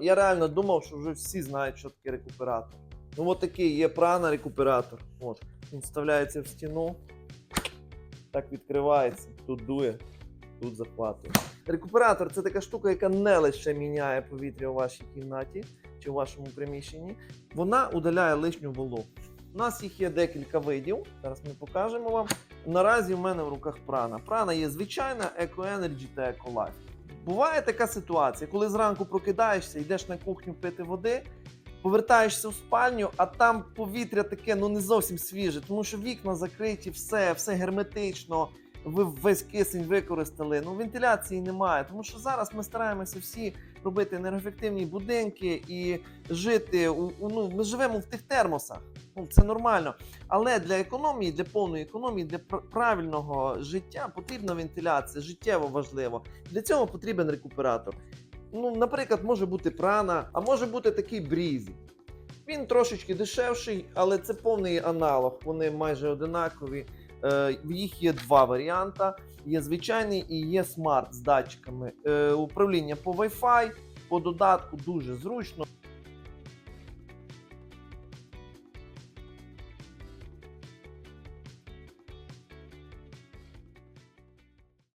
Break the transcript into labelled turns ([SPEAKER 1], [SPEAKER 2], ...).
[SPEAKER 1] Я реально думав, що вже всі знають, що таке рекуператор. Ну, от такий є прана рекуператор. От. Він вставляється в стіну, так відкривається, тут дує, тут захватує. Рекуператор це така штука, яка не лише міняє повітря у вашій кімнаті чи в вашому приміщенні, вона удаляє лишню вологу. У нас їх є декілька видів. Зараз ми покажемо вам. Наразі в мене в руках прана. Прана є звичайна Eco Energy та Eco Life. Буває така ситуація, коли зранку прокидаєшся, йдеш на кухню пити води, повертаєшся в спальню, а там повітря таке ну не зовсім свіже, тому що вікна закриті, все, все герметично. Ви весь кисень використали. Ну вентиляції немає. Тому що зараз ми стараємося всі робити енергоефективні будинки і жити у, у- ну, ми живемо в тих термосах. Ну це нормально. Але для економії, для повної економії, для правильного життя потрібна вентиляція, життєво важливо. Для цього потрібен рекуператор. Ну, наприклад, може бути прана, а може бути такий брізі. Він трошечки дешевший, але це повний аналог. Вони майже одинакові. Е, їх є два варіанти: є звичайний і є смарт з датчиками. Е, управління по Wi-Fi, по додатку дуже зручно.